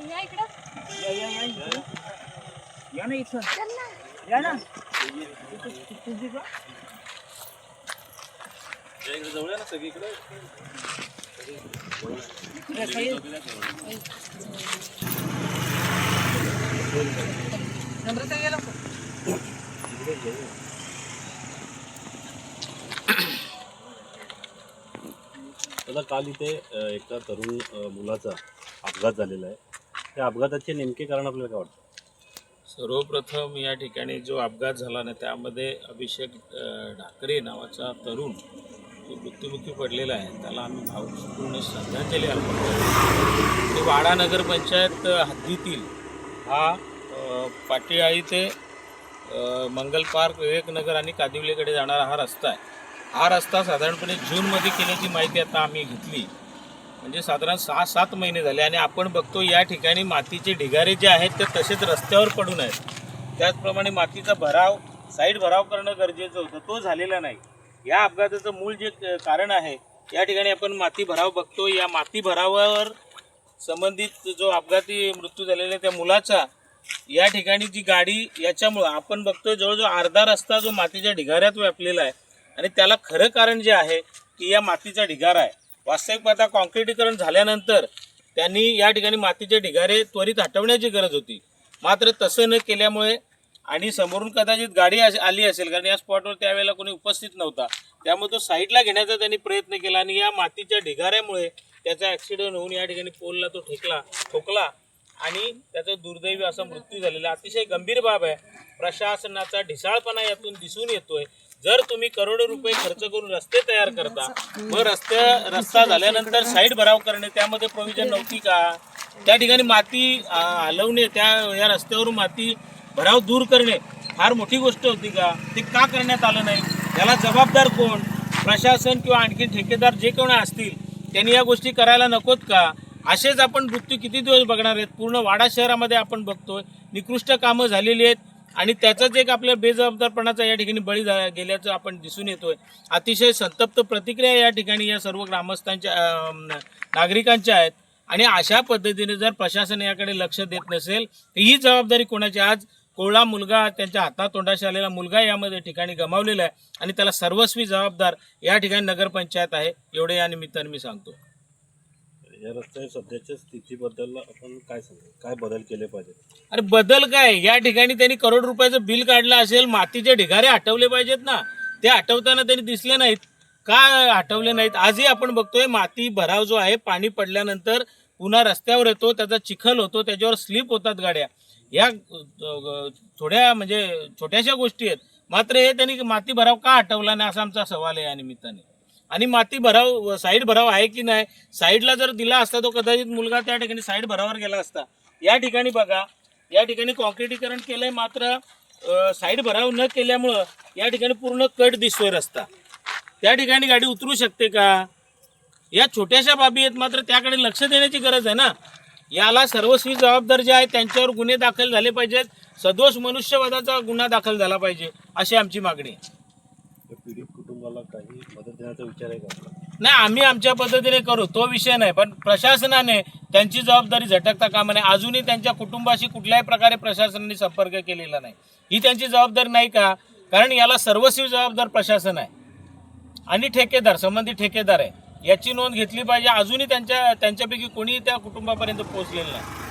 या इकडं. या या या इथं. या ना. इथं या ना गेला का? आता काल इथे एका तरुण मुलाचा अपघात झालेला आहे. त्या अपघाताचे नेमके कारण आपल्याला काय वाटतं? सर्वप्रथम या ठिकाणी जो अपघात झाला ना त्यामध्ये अभिषेक ढाकरे नावाचा तरुण जो मृत्युमुखी पडलेला आहे त्याला आम्ही भावपूर्ण श्रद्धांजली अर्पण करतो. ते वाडा नगरपंचायत हद्दीतील हा पाटीआळी ते मंगल पार्क विवेकनगर आणि कादिवलीकडे जाणारा हा रस्ता आहे. हा रस्ता साधारणपणे जूनमध्ये केल्याची माहिती आता आम्ही घेतली. म्हणजे साधारण सहा सात महिने झाले आणि आपण बघतो या ठिकाणी मातीचे ढिगारे जे आहेत ते तसेच रस्त्यावर पडून आहेत. त्याचप्रमाणे मातीचा भराव साईड भराव करणं गरजेचं होतं. तो झालेला नाही. या अपघाताचं मूळ जे क- कारण आहे या ठिकाणी आपण माती भराव बघतो या माती भरावावर संबंधित जो अपघाती मृत्यू झालेला आहे त्या मुलाचा या ठिकाणी जी गाडी याच्यामुळं आपण बघतोय जवळजवळ अर्धा रस्ता जो मातीच्या ढिगाऱ्यात व्यापलेला आहे. आणि त्याला खरं कारण जे आहे की या मातीचा ढिगारा आहे. वास्तविक पाहता कॉन्क्रिटीकरण झाल्यानंतर त्यांनी या ठिकाणी मातीचे ढिगारे त्वरित हटवण्याची गरज होती. मात्र तसं न केल्यामुळे आणि समोरून कदाचित गाडी आली असेल कारण या स्पॉटवर त्यावेळेला कोणी उपस्थित नव्हता. त्यामुळे तो साईडला घेण्याचा त्यांनी प्रयत्न केला आणि या मातीच्या ढिगाऱ्यामुळे त्याचा ॲक्सिडेंट होऊन या ठिकाणी पोलला तो ठेकला ठोकला आणि त्याचा दुर्दैवी असा मृत्यू झालेला. अतिशय गंभीर बाब आहे. प्रशासनाचा ढिसाळपणा यातून दिसून येतोय. जर तुम्ही करोडो रुपये खर्च करून रस्ते तयार करता व रस्ते रस्ता झाल्यानंतर साईड भराव करणे त्यामध्ये प्रोव्हिजन नव्हती का? त्या ठिकाणी माती हलवणे त्या या रस्त्यावरून माती भराव दूर करणे फार मोठी गोष्ट होती का? ते का करण्यात आलं नाही? याला जबाबदार कोण? प्रशासन किंवा आणखी ठेकेदार जे कोण असतील त्यांनी या गोष्टी करायला नकोत का? असेच आपण मृत्यू किती दिवस बघणार आहेत? पूर्ण वाडा शहरामध्ये आपण बघतोय निकृष्ट कामं झालेली आहेत. आणि त्याचाच एक आपल्या बेजबाबदारपणाचा या ठिकाणी बळी गेल्याचं आपण दिसून येतोय. अतिशय संतप्त प्रतिक्रिया या ठिकाणी या सर्व ग्रामस्थांच्या नागरिकांच्या आहेत. आणि अशा पद्धतीने जर प्रशासन याकडे लक्ष देत नसेल तर ही जबाबदारी कोणाची? आज कोळा मुलगा त्यांच्या हातातोंडाशी आलेला मुलगा यामध्ये ठिकाणी गमावलेला आहे. आणि त्याला सर्वस्वी जबाबदार या ठिकाणी नगरपंचायत आहे. एवढे या निमित्ताने मी सांगतो. या रस्त्याच्या सध्याच्या स्थितीबद्दल आपण काय सांगू? काय बदल केले पाहिजे अरे बदल काय? या ठिकाणी त्यांनी करोड रुपयाचं बिल काढलं असेल मातीचे ढिगारे हटवले पाहिजेत ना. ते हटवताना त्यांनी दिसले नाहीत. का हटवले नाहीत? आजही आपण बघतोय माती भराव जो आहे पाणी पडल्यानंतर पुन्हा रस्त्यावर येतो त्याचा चिखल होतो त्याच्यावर स्लिप होतात गाड्या. या थोड्या म्हणजे छोट्याशा गोष्टी आहेत. मात्र हे त्यांनी माती भराव का हटवला नाही असा आमचा सवाल आहे या निमित्ताने. आणि माती भराव साईड भराव आहे की नाही? साईडला जर दिला असता तो कदाचित मुलगा त्या ठिकाणी साईड भरावर गेला असता. या ठिकाणी बघा या ठिकाणी कॉन्क्रिटीकरण केलंय मात्र साईड भराव न केल्यामुळं या ठिकाणी पूर्ण कट दिसतोय रस्ता. त्या ठिकाणी गाडी उतरू शकते का? या छोट्याशा बाबी आहेत मात्र त्याकडे लक्ष देण्याची गरज आहे ना? याला सर्वस्वी जबाबदार जे आहेत त्यांच्यावर गुन्हे दाखल झाले पाहिजेत. सदोष मनुष्यवादाचा गुन्हा दाखल झाला पाहिजे अशी आमची मागणी आहे. तर विचार आहे का नाही आम्ही आमच्या पद्धतीने करू तो विषय नाही पण प्रशासनाने त्यांची जबाबदारी झटकता कामा नये. अजूनही त्यांच्या कुटुंबाशी कुठल्याही प्रकारे प्रशासनाने संपर्क केलेला नाही. ही त्यांची जबाबदारी नाही का? कारण याला सर्वस्वी जबाबदार प्रशासन आहे. आणि ठेकेदार संबंधित ठेकेदार आहे. याची नोंद घेतली पाहिजे. अजूनही त्यांच्या त्यांच्यापैकी कोणीही त्या कुटुंबापर्यंत पोहोचलेलं नाही.